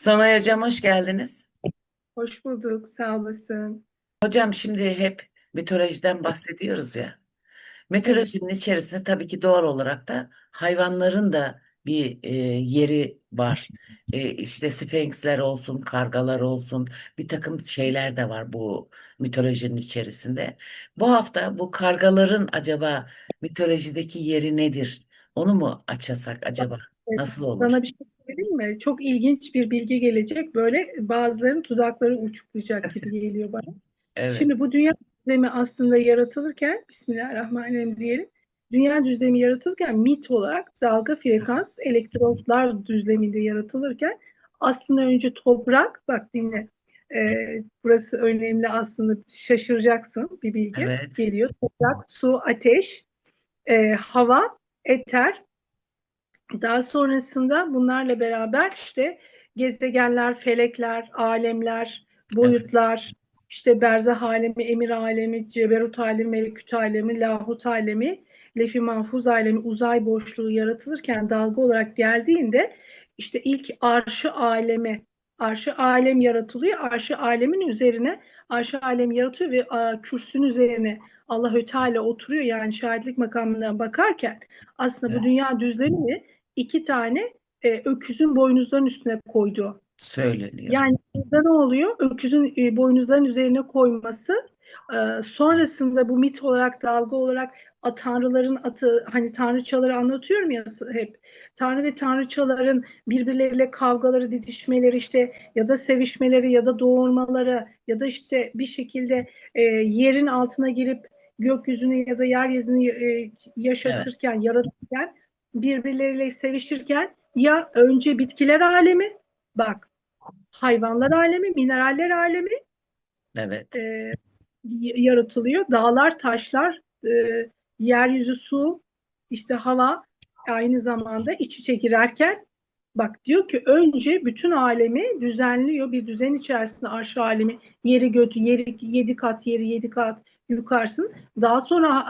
Sonay Hocam hoş geldiniz. Hoş bulduk, sağ olasın. Hocam şimdi hep mitolojiden bahsediyoruz ya. Mitolojinin içerisinde tabii ki doğal olarak da hayvanların da bir e, yeri var. E, işte Sphinxler olsun, kargalar olsun, bir takım şeyler de var bu mitolojinin içerisinde. Bu hafta bu kargaların acaba mitolojideki yeri nedir? Onu mu açasak acaba? Nasıl olur? sana bir şey söyleyeyim mi? Çok ilginç bir bilgi gelecek. Böyle bazılarının dudakları uçuklayacak gibi geliyor bana. Evet, Şimdi bu dünya düzlemi aslında yaratılırken, Bismillahirrahmanirrahim diyelim. Dünya düzlemi yaratılırken mit olarak dalga frekans elektronlar düzleminde yaratılırken aslında önce toprak, bak dinle, e, burası önemli aslında şaşıracaksın bir bilgi evet, geliyor. Toprak, su, ateş, e, hava, eter, Daha sonrasında bunlarla beraber işte gezegenler, felekler, alemler, evet, boyutlar, işte berzah alemi, emir alemi, ceberut alemi, melekut alemi, lahut alemi, lefi mahfuz alemi, uzay boşluğu yaratılırken dalga olarak geldiğinde işte ilk arşı aleme, arşı alem yaratılıyor. Arşı alemin üzerine arşı alem yaratıyor ve a, kürsünün üzerine Allahü Teala oturuyor. Yani şahitlik makamına bakarken aslında bu evet. dünya düzlemini iki tane e, öküzün boynuzlarının üstüne koydu. Söyleniyor. Yani burada ne oluyor? Öküzün e, boynuzların üzerine koyması e, sonrasında bu mit olarak dalga olarak a, tanrıların atı hani tanrıçaları anlatıyorum ya hep. Tanrı ve tanrıçaların birbirleriyle kavgaları, didişmeleri işte ya da sevişmeleri ya da doğurmaları ya da işte bir şekilde e, yerin altına girip gökyüzünü ya da yeryüzünü e, Evet, yaşatırken, yaratırken birbirleriyle sevişirken ya önce bitkiler alemi bak hayvanlar alemi, mineraller alemi evet, e, yaratılıyor. Dağlar, taşlar, e, yeryüzü, su, işte hava aynı zamanda iç içe girerken bak diyor ki önce bütün alemi düzenliyor. Bir düzen içerisinde arş alemi yeri götü, yeri yedi kat, yeri yedi kat yukarısın. Daha sonra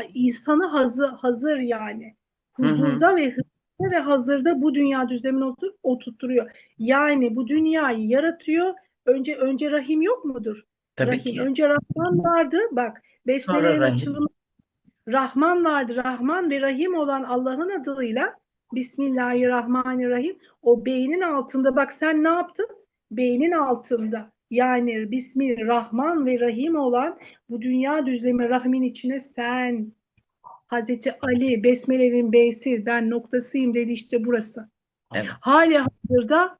e, insanı hazır, hazır yani hı hı, huzurda ve hızda ve hazırda bu dünya düzenini otur, oturtturuyor. Yani bu dünyayı yaratıyor. Önce önce rahim yok mudur? tabii Rahim. ki. Önce Rahman vardı. Bak Rahim. açılımı Rahman vardı. Rahman ve Rahim olan Allah'ın adıyla Bismillahirrahmanirrahim. O beynin altında bak sen ne yaptın? Beynin altında yani Bismillahirrahman ve Rahim olan bu dünya düzlemi rahmin içine sen Hazreti Ali Besmele'nin beysi ben noktasıyım dedi işte burası. Evet, Hali hazırda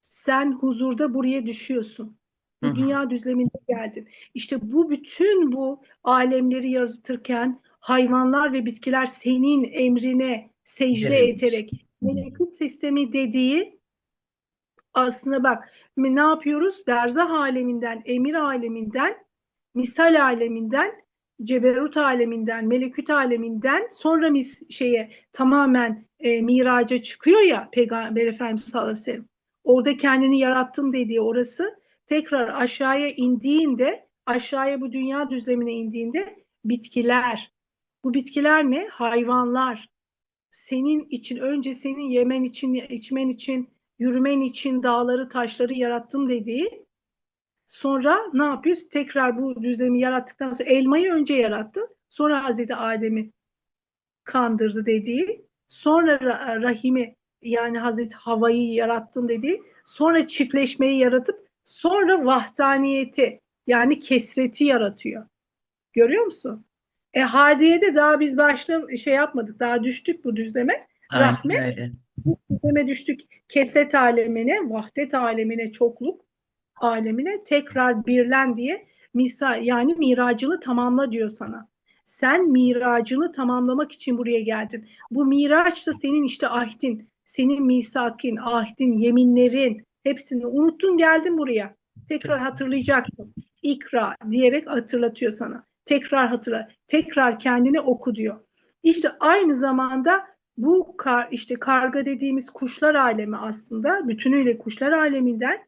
sen huzurda buraya düşüyorsun. hı Bu hı, dünya düzlemine geldin. İşte bu bütün bu alemleri yaratırken hayvanlar ve bitkiler senin emrine secde dirilmiş. ederek melekut sistemi dediği aslında bak ne yapıyoruz? Berzah aleminden, emir aleminden, misal aleminden, ceberut aleminden, melekut aleminden sonra mis şeye tamamen e, miraca çıkıyor ya Peygamber Efendimiz sallallahu aleyhi ve sellem. Orada kendini yarattım dediği orası tekrar aşağıya indiğinde aşağıya bu dünya düzlemine indiğinde bitkiler. Bu bitkiler ne? Hayvanlar. Senin için önce senin yemen için, içmen için, yürümen için dağları, taşları yarattım dediği Sonra ne yapıyoruz? Tekrar bu düzlemi yarattıktan sonra elmayı önce yarattı. Sonra Hazreti Adem'i kandırdı dediği. Sonra ra- rahimi yani Hazreti Havayı yarattın dediği. Sonra çiftleşmeyi yaratıp sonra vahdaniyeti yani kesreti yaratıyor. Görüyor musun? E Hadiye'de daha biz başla şey yapmadık. Daha düştük bu düzleme. Rahmet bu düzleme düştük. Keset alemine, vahdet alemine, çokluk alemine tekrar birlen diye misal yani miracını tamamla diyor sana. Sen miracını tamamlamak için buraya geldin. Bu miraç da senin işte ahdin, senin misakin, ahdin, yeminlerin hepsini unuttun geldin buraya. Tekrar hatırlayacaksın. İkra diyerek hatırlatıyor sana. Tekrar hatırla. Tekrar kendini oku diyor. İşte aynı zamanda bu kar, işte karga dediğimiz kuşlar alemi aslında bütünüyle kuşlar aleminden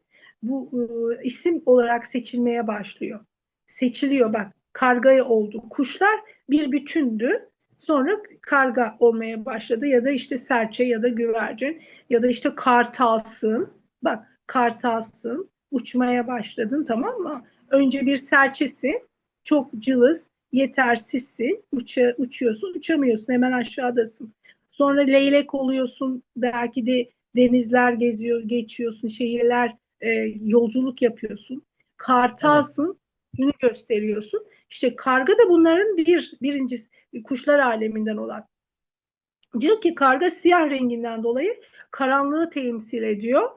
bu e, isim olarak seçilmeye başlıyor. Seçiliyor bak karga oldu. Kuşlar bir bütündü. Sonra karga olmaya başladı ya da işte serçe ya da güvercin ya da işte kartalsın. Bak kartalsın, uçmaya başladın tamam mı? Önce bir serçesin, çok cılız, yetersizsin, uça, uçuyorsun, uçamıyorsun, hemen aşağıdasın. Sonra leylek oluyorsun, belki de denizler geziyor, geçiyorsun, şehirler e, yolculuk yapıyorsun. Kartalsın, günü gösteriyorsun. İşte karga da bunların bir birincisi kuşlar aleminden olan. Diyor ki karga siyah renginden dolayı karanlığı temsil ediyor.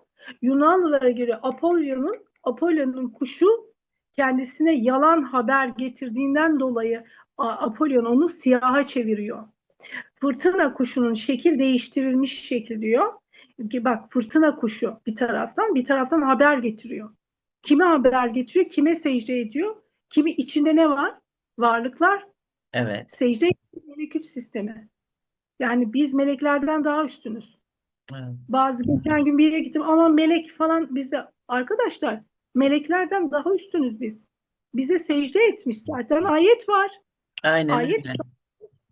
Yunanlılara göre Apollon'un Apollon'un kuşu kendisine yalan haber getirdiğinden dolayı Apollon onu siyaha çeviriyor. Fırtına kuşunun şekil değiştirilmiş şekil diyor. Bak fırtına kuşu bir taraftan bir taraftan haber getiriyor. Kime haber getiriyor? Kime secde ediyor? Kimi içinde ne var? Varlıklar. Evet. Secde melekut sistemi. Yani biz meleklerden daha üstünüz. Evet. Bazı geçen gün bir yere gittim ama melek falan bizde arkadaşlar meleklerden daha üstünüz biz. Bize secde etmiş zaten ayet var. Aynen Ayet öyle.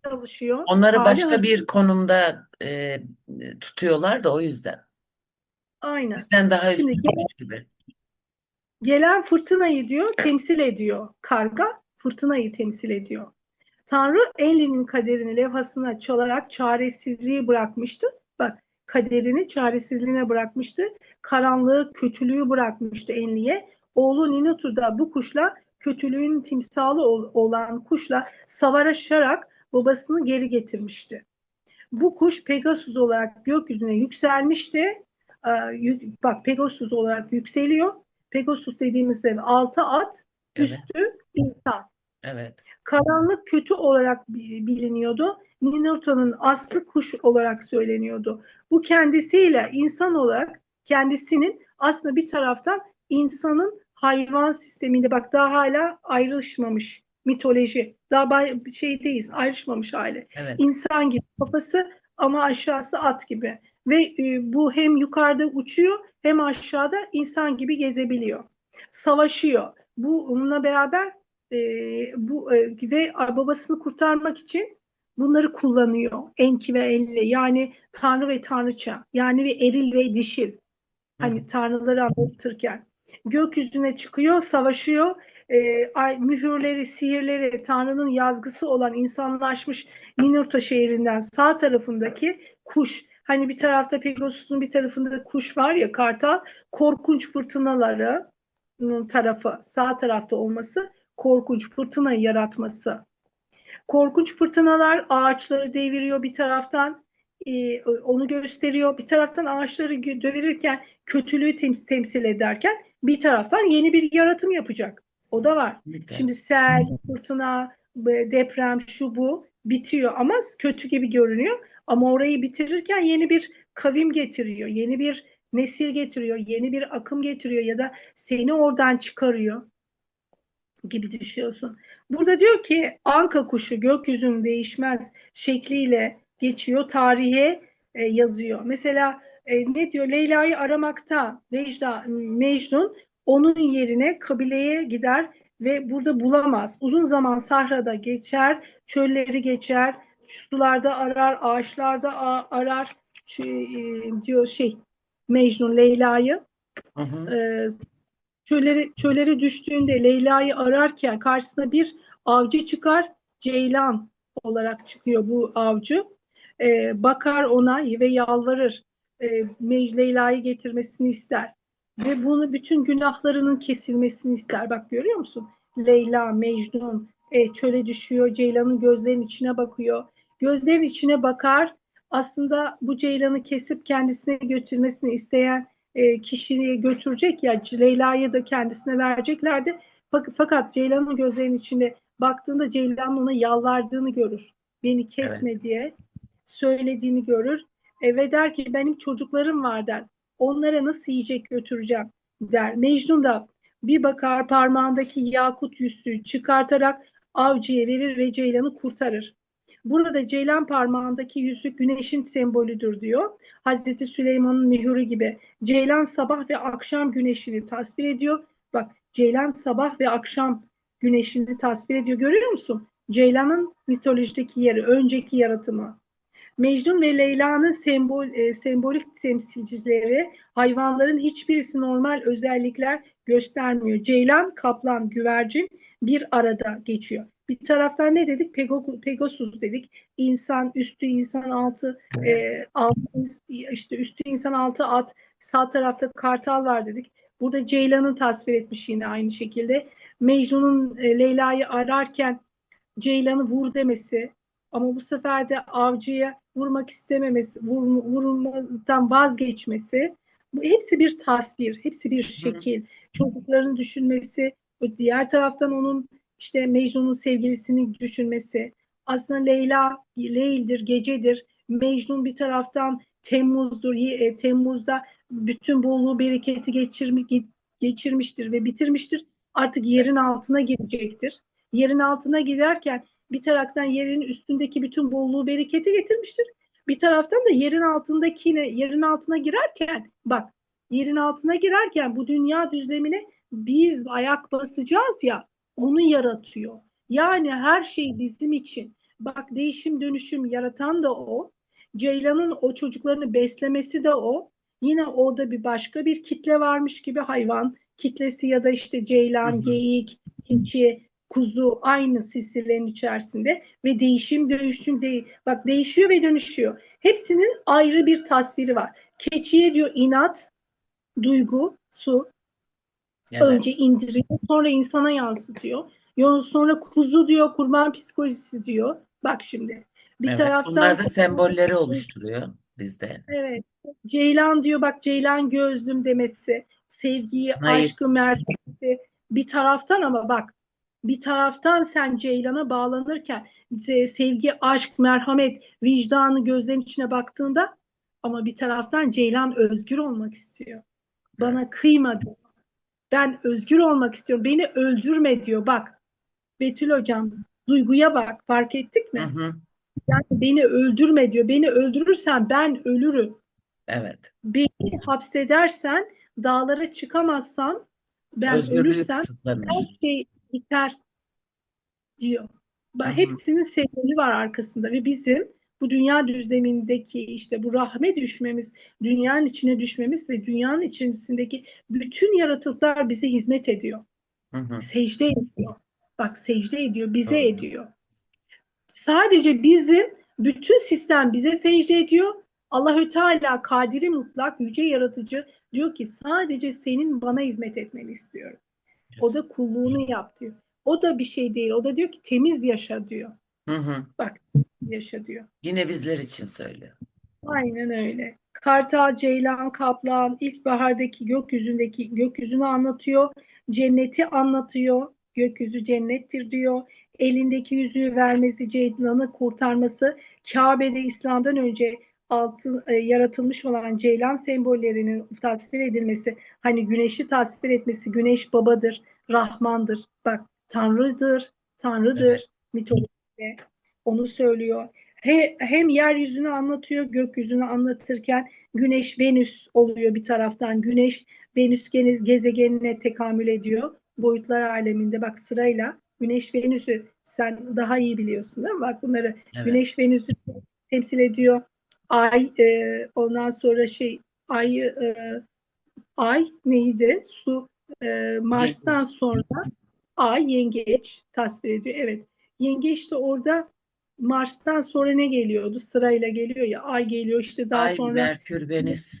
Çalışıyor. Onları Hali başka bir konumda e, tutuyorlar da o yüzden. Aynen. Bizden daha Şimdi üstünmüş gibi. Gelen fırtınayı diyor temsil ediyor. Karga fırtınayı temsil ediyor. Tanrı Enlin'in kaderini levhasına çalarak çaresizliği bırakmıştı. Bak kaderini çaresizliğine bırakmıştı. Karanlığı, kötülüğü bırakmıştı Enli'ye. Oğlu Ninutu da bu kuşla kötülüğün timsalı ol- olan kuşla savaşarak babasını geri getirmişti. Bu kuş Pegasus olarak gökyüzüne yükselmişti. Ee, Bak Pegasus olarak yükseliyor. Pegasus dediğimizde altı at, Evet. üstü insan. Evet. Karanlık kötü olarak bi- biliniyordu. Ninurta'nın aslı kuş olarak söyleniyordu. Bu kendisiyle insan olarak kendisinin aslında bir taraftan insanın hayvan sisteminde bak daha hala ayrışmamış mitoloji. Daha bay- şeydeyiz ayrışmamış hali. Evet. İnsan gibi kafası ama aşağısı at gibi. Ve e, bu hem yukarıda uçuyor hem aşağıda insan gibi gezebiliyor. Savaşıyor. Bu onunla beraber e, bu e, ve babasını kurtarmak için bunları kullanıyor. Enki ve Enli yani tanrı ve tanrıça. Yani bir eril ve dişil. Hani tanrıları anlatırken. Gökyüzüne çıkıyor, savaşıyor. E, ay, mühürleri, sihirleri, Tanrı'nın yazgısı olan insanlaşmış Ninurta şehrinden sağ tarafındaki kuş. Hani bir tarafta Pegasus'un bir tarafında da kuş var ya kartal. Korkunç fırtınaları tarafı sağ tarafta olması korkunç fırtınayı yaratması. Korkunç fırtınalar ağaçları deviriyor bir taraftan e, onu gösteriyor. Bir taraftan ağaçları devirirken kötülüğü tem- temsil ederken bir taraftan yeni bir yaratım yapacak. O da var. Kesinlikle. Şimdi sel, fırtına, deprem şu bu bitiyor ama kötü gibi görünüyor. Ama orayı bitirirken yeni bir kavim getiriyor. Yeni bir nesil getiriyor. Yeni bir akım getiriyor ya da seni oradan çıkarıyor gibi düşünüyorsun. Burada diyor ki anka kuşu gökyüzünün değişmez şekliyle geçiyor, tarihe e, yazıyor. Mesela e, ne diyor? Leyla'yı aramakta Mecda, Mecnun onun yerine kabileye gider ve burada bulamaz. Uzun zaman sahrada geçer, çölleri geçer, sularda arar, ağaçlarda arar Şu, e, diyor şey Mecnun Leyla'yı. Hı hı. E, çölleri, çölleri düştüğünde Leyla'yı ararken karşısına bir avcı çıkar. Ceylan olarak çıkıyor bu avcı. Ee, bakar ona ve yalvarır. Ee, Mec- Leyla'yı getirmesini ister. Ve bunu bütün günahlarının kesilmesini ister. Bak görüyor musun? Leyla, Mecnun e, çöle düşüyor. Ceylan'ın gözlerinin içine bakıyor. Gözlerin içine bakar. Aslında bu Ceylan'ı kesip kendisine götürmesini isteyen e, kişiyi götürecek ya Leyla'yı da kendisine vereceklerdi. Fak- Fakat Ceylan'ın gözlerinin içine baktığında Ceylan'ın ona yalvardığını görür. Beni kesme diye söylediğini görür. E, ve der ki benim çocuklarım var der. Onlara nasıl yiyecek götüreceğim der. Mecnun da bir bakar parmağındaki yakut yüzüğü çıkartarak avcıya verir ve Ceylan'ı kurtarır. Burada Ceylan parmağındaki yüzük güneşin sembolüdür diyor. Hazreti Süleyman'ın mühürü gibi. Ceylan sabah ve akşam güneşini tasvir ediyor. Bak Ceylan sabah ve akşam güneşini tasvir ediyor. Görüyor musun? Ceylan'ın mitolojideki yeri, önceki yaratımı. Mecnun ve Leyla'nın sembol, e, sembolik temsilcileri hayvanların hiçbirisi normal özellikler göstermiyor. Ceylan, kaplan, güvercin bir arada geçiyor. Bir taraftan ne dedik? Pegasus dedik. İnsan üstü, insan altı, e, altı işte üstü insan altı at. Sağ tarafta kartal var dedik. Burada Ceylan'ı tasvir etmiş yine aynı şekilde. Mecnun'un e, Leyla'yı ararken Ceylan'ı vur demesi ama bu sefer de avcıya vurmak istememesi, vur, vurmaktan vazgeçmesi bu hepsi bir tasvir, hepsi bir şekil. Çocukların düşünmesi, diğer taraftan onun işte Mecnun'un sevgilisini düşünmesi. Aslında Leyla Leyl'dir, gecedir. Mecnun bir taraftan Temmuz'dur. E, Temmuz'da bütün bolluğu, bereketi geçirmiş, geçirmiştir ve bitirmiştir. Artık yerin altına girecektir. Yerin altına giderken bir taraftan yerin üstündeki bütün bolluğu, bereketi getirmiştir. Bir taraftan da yerin altındakine, yerin altına girerken bak yerin altına girerken bu dünya düzlemine biz ayak basacağız ya onu yaratıyor. Yani her şey bizim için. Bak değişim dönüşüm yaratan da o. Ceylan'ın o çocuklarını beslemesi de o. Yine orada bir başka bir kitle varmış gibi hayvan kitlesi ya da işte ceylan, geyik, keçi, kuzu aynı silsilenin içerisinde ve değişim dönüşüm değil. Bak değişiyor ve dönüşüyor. Hepsinin ayrı bir tasviri var. Keçiye diyor inat, duygu, su. Evet. Önce indiriyor, sonra insana yansıtıyor. Yo- Sonra kuzu diyor, kurban psikolojisi diyor. Bak şimdi. Bir Evet, taraftan bunlar da sembolleri oluşturuyor bizde. Evet. Ceylan diyor bak Ceylan gözlüm demesi, sevgiyi, Hayır. aşkı, merhameti bir taraftan ama bak bir taraftan sen Ceylan'a bağlanırken se- sevgi, aşk, merhamet, vicdanı gözlerin içine baktığında ama bir taraftan Ceylan özgür olmak istiyor. Bana kıyma diyor. Ben özgür olmak istiyorum. Beni öldürme diyor. Bak Betül hocam duyguya bak. Fark ettik mi? Hı hı. Yani beni öldürme diyor. Beni öldürürsen ben ölürüm. Evet. Beni hapsedersen, dağlara çıkamazsam, ben Özgürlüğü ölürsem kısıtlanır. her şey biter diyor. Ba- Hı hı. Hepsinin sembolü var arkasında ve bizim bu dünya düzlemindeki işte bu rahme düşmemiz, dünyanın içine düşmemiz ve dünyanın içerisindeki bütün yaratıklar bize hizmet ediyor. Hı hı. Secde ediyor. Bak secde ediyor, bize Doğru. ediyor. Sadece bizim bütün sistem bize secde ediyor. Allahü Teala kadiri mutlak, yüce yaratıcı diyor ki sadece senin bana hizmet etmeni istiyorum. O da kulluğunu yap diyor. O da bir şey değil. O da diyor ki temiz yaşa diyor. Hı hı. Bak yaşa diyor. Yine bizler için söylüyor. Aynen öyle. Kartal, Ceylan, Kaplan ilkbahardaki gökyüzündeki gökyüzünü anlatıyor. Cenneti anlatıyor. Gökyüzü cennettir diyor. Elindeki yüzüğü vermesi, Ceylan'ı kurtarması, Kabe'de İslam'dan önce altın, e, yaratılmış olan ceylan sembollerinin tasvir edilmesi, hani güneşi tasvir etmesi, güneş babadır, Rahmandır. Bak Tanrı'dır, Tanrıdır Evet. mitolojide. Onu söylüyor. He, hem yeryüzünü anlatıyor, gökyüzünü anlatırken Güneş Venüs oluyor bir taraftan. Güneş Venüs gene- gezegenine tekamül ediyor. Boyutlar aleminde bak sırayla Güneş Venüs'ü sen daha iyi biliyorsun değil mi? Bak bunları Evet. Güneş Venüs'ü temsil ediyor. Ay e, ondan sonra şey ay e, ay neydi? Su e, Mars'tan sonra ay yengeç tasvir ediyor. Evet. Yengeç de orada Mars'tan sonra ne geliyordu? Sırayla geliyor ya. Ay geliyor işte daha Ay, sonra Merkür, Venüs.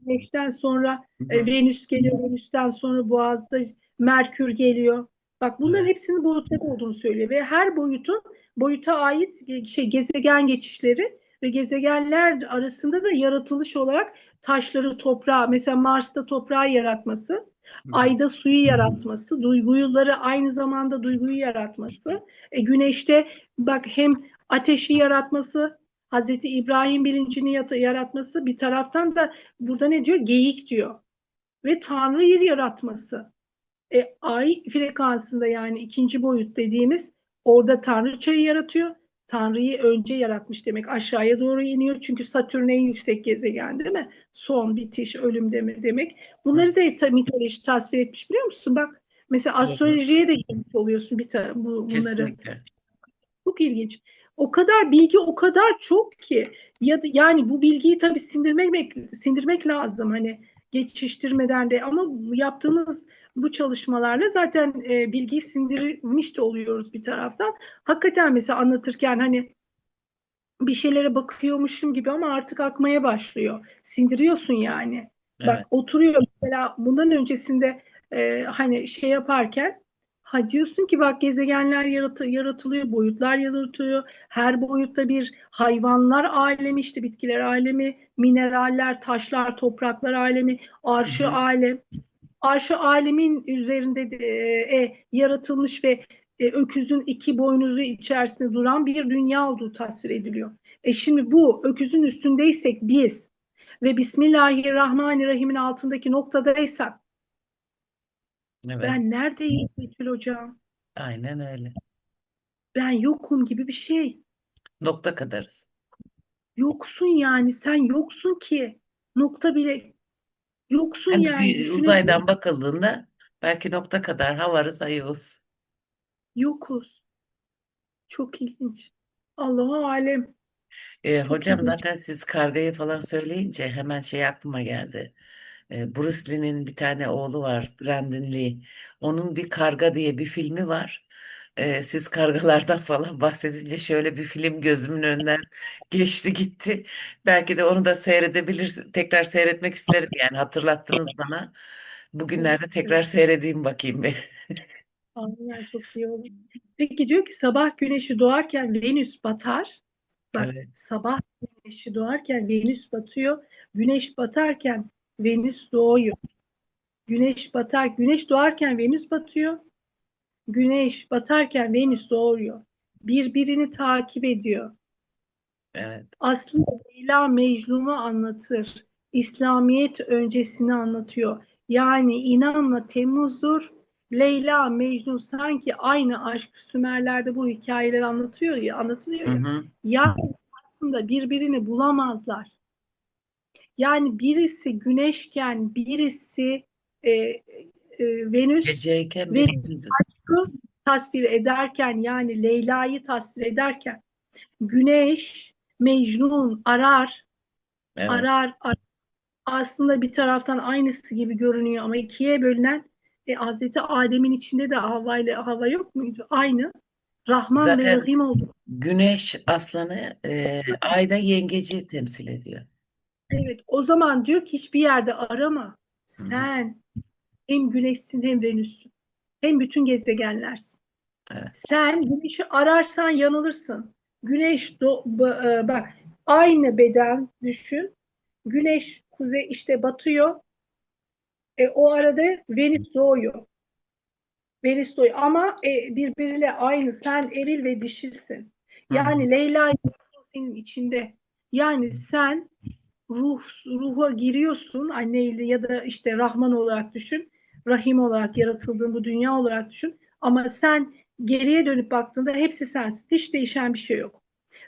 Güneşten sonra e. Venüs geliyor. Venüs'ten sonra Boğaz'da Merkür geliyor. Bak bunların hepsinin boyutları olduğunu söylüyor ve her boyutun boyuta ait ge- şey gezegen geçişleri ve gezegenler arasında da yaratılış olarak taşları, toprağı, mesela Mars'ta toprağı yaratması. Ayda suyu yaratması, duyguları aynı zamanda duyguyu yaratması, e, güneşte bak hem ateşi yaratması, Hazreti İbrahim bilincini yaratması, bir taraftan da burada ne diyor? Geyik diyor. Ve Tanrı'yı yaratması. E, ay frekansında yani ikinci boyut dediğimiz orada Tanrıçayı yaratıyor. Tanrı'yı önce yaratmış demek. Aşağıya doğru iniyor. Çünkü Satürn en yüksek gezegen değil mi? Son, bitiş, ölüm deme- demek. Bunları da mitoloji tasvir etmiş biliyor musun? Bak mesela astrolojiye de girmiş oluyorsun bir ta- bu, bunları. Kesinlikle. Çok ilginç. O kadar bilgi o kadar çok ki ya yani bu bilgiyi tabii sindirmek sindirmek lazım hani geçiştirmeden de ama yaptığımız bu çalışmalarla zaten e, bilgiyi sindirmiş de oluyoruz bir taraftan. Hakikaten mesela anlatırken hani bir şeylere bakıyormuşum gibi ama artık akmaya başlıyor. Sindiriyorsun yani. Bak Evet. oturuyor mesela bundan öncesinde e, hani şey yaparken ha diyorsun ki bak gezegenler yaratı, yaratılıyor, boyutlar yaratılıyor. Her boyutta bir hayvanlar alemi işte bitkiler alemi, mineraller, taşlar, topraklar alemi, arşı Hı hı. alem. Arşı alemin üzerinde de, e, yaratılmış ve e, öküzün iki boynuzu içerisinde duran bir dünya olduğu tasvir ediliyor. E şimdi bu öküzün üstündeysek biz ve Bismillahirrahmanirrahim'in altındaki noktadaysak Evet. ben neredeyim Betül Hocam? Aynen öyle. Ben yokum gibi bir şey. Nokta kadarız. Yoksun yani sen yoksun ki. Nokta bile yoksun Hani yani dü- düşünün uzaydan bakıldığında belki nokta kadar ha varız ha yokuz. Çok ilginç. Allahu alem. E, Çok hocam ilginç. zaten siz kargayı falan söyleyince hemen şey aklıma geldi. E, Bruce Lee'nin bir tane oğlu var, Brandon Lee. Onun bir Karga diye bir filmi var. E, siz kargalardan falan bahsedince şöyle bir film gözümün önünden geçti gitti. Belki de onu da seyredebilir, tekrar seyretmek isterim yani hatırlattınız bana. Bugünlerde tekrar seyredeyim bakayım bir. Aynen çok iyi olur. Peki diyor ki sabah güneşi doğarken Venüs batar. Bak Evet, sabah güneşi doğarken Venüs batıyor. Güneş batarken Venüs doğuyor. Güneş batar, güneş doğarken Venüs batıyor. Güneş batarken Venüs doğuyor. Birbirini takip ediyor. evet. Aslında Leyla Mecnun'u anlatır. İslamiyet öncesini anlatıyor. Yani inanla Temmuz'dur. Leyla Mecnun sanki aynı aşk Sümerlerde bu hikayeler anlatıyor ya, anlatılıyor ya. hı. Yani aslında birbirini bulamazlar. Yani birisi güneşken birisi e, e, Venüs ve. Tasvir ederken yani Leyla'yı tasvir ederken güneş Mecnun arar Evet. arar, arar. Aslında bir taraftan aynısı gibi görünüyor ama ikiye bölünen e, Hazreti Adem'in içinde de Havva ile Havva yok muydu? Aynı. Rahman ve Zaten Rahim oldu. Güneş aslanı e, ayda yengeci temsil ediyor. Evet, o zaman diyor ki hiçbir yerde arama. Hı hı. Sen hem Güneşsin hem Venüs'sün. Hem bütün gezegenlersin. Evet. Sen Güneş'i ararsan yanılırsın. Güneş do- e, bak aynı beden düşün. Güneş kuzey işte batıyor. E, o arada Venüs doğuyor. Venüs doğuyor ama e, birbiriyle aynı. Sen eril ve hı. Yani Leyla senin içinde. Yani sen ruh ruha giriyorsun anneyle ya da işte Rahman olarak düşün. Rahim olarak yaratıldığın bu dünya olarak düşün. Ama sen geriye dönüp baktığında hepsi sensin. Hiç değişen bir şey yok.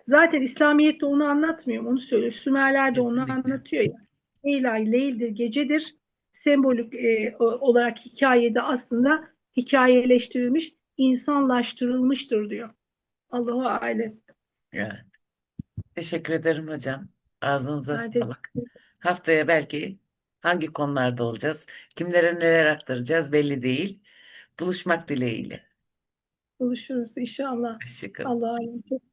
Zaten İslamiyet'te onu anlatmıyor. Onu söylüyor. Sümerler de onu anlatıyor. Yani. Leyla leyldir, gecedir. Sembolik e, olarak hikayede aslında hikayeleştirilmiş, insanlaştırılmıştır diyor. Allahu alem. Evet. Teşekkür ederim hocam. Ağzınıza Bence sağlık. Haftaya belki hangi konularda olacağız, kimlere neler aktaracağız belli değil. Buluşmak dileğiyle. buluşuruz inşallah. Hoşçakalın. Allah'a emanet.